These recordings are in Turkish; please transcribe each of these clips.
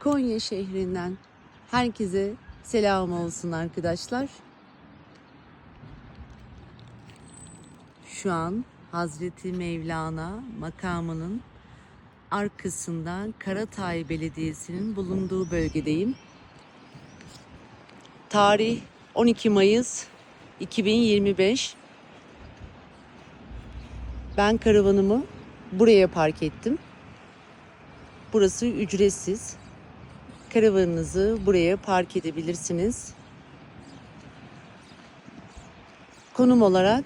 Konya şehrinden herkese selam olsun arkadaşlar. Şu an Hazreti Mevlana makamının arkasından Karatay Belediyesi'nin bulunduğu bölgedeyim. Tarih 12 Mayıs 2025. Ben karavanımı buraya park ettim. Burası ücretsiz. Karavanınızı buraya park edebilirsiniz. Konum olarak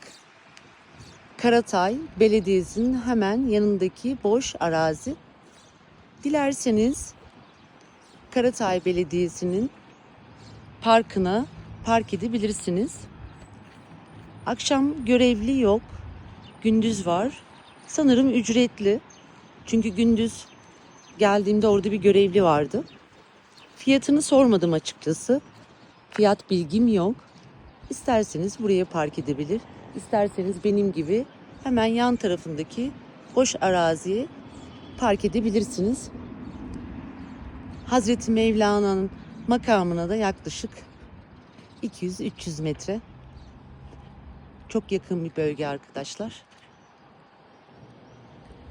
Karatay Belediyesi'nin hemen yanındaki boş arazi. Dilerseniz Karatay Belediyesi'nin parkına park edebilirsiniz. Akşam görevli yok. Gündüz var. Sanırım ücretli. Çünkü gündüz geldiğimde orada bir görevli vardı. Fiyatını sormadım açıkçası. Fiyat bilgim yok. İsterseniz buraya park edebilir. İsterseniz benim gibi hemen yan tarafındaki boş araziye park edebilirsiniz. Hazreti Mevlana'nın makamına da yaklaşık 200-300 metre. Çok yakın bir bölge arkadaşlar.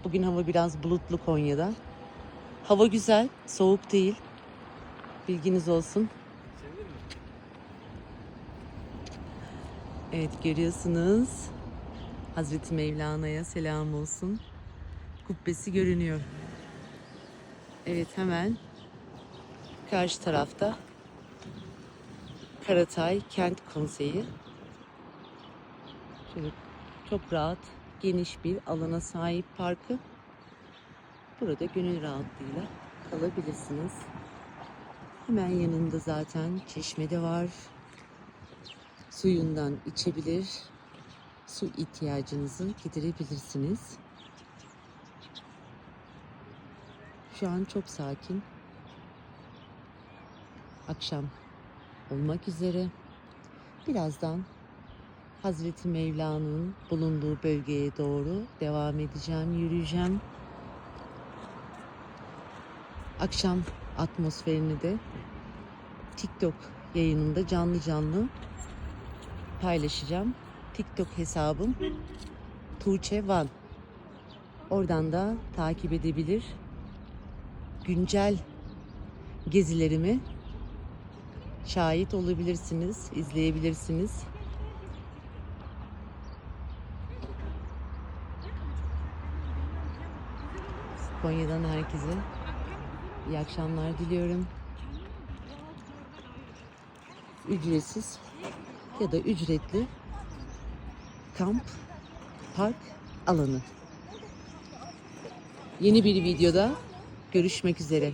Bugün hava biraz bulutlu Konya'da. Hava güzel, soğuk değil. Bilginiz olsun. Evet görüyorsunuz. Hazreti Mevlana'ya selam olsun. Kubbesi görünüyor. Evet hemen karşı tarafta Karatay Kent Konseyi. Şöyle çok rahat, geniş bir alana sahip parkı. Burada gönül rahatlığıyla kalabilirsiniz. Hemen yanında zaten çeşme de var. Suyundan içebilir, su ihtiyacınızı giderebilirsiniz. Şu an çok sakin. Akşam olmak üzere. Birazdan Hazreti Mevlana'nın bulunduğu bölgeye doğru devam edeceğim, yürüyeceğim. Akşam atmosferini de TikTok yayınında canlı canlı paylaşacağım. TikTok hesabım Tuğçe Van. Oradan da takip edebilir. Güncel gezilerimi şahit olabilirsiniz, izleyebilirsiniz. Konya'dan herkese iyi akşamlar diliyorum. Ücretsiz ya da ücretli kamp, park alanı. Yeni bir videoda görüşmek üzere.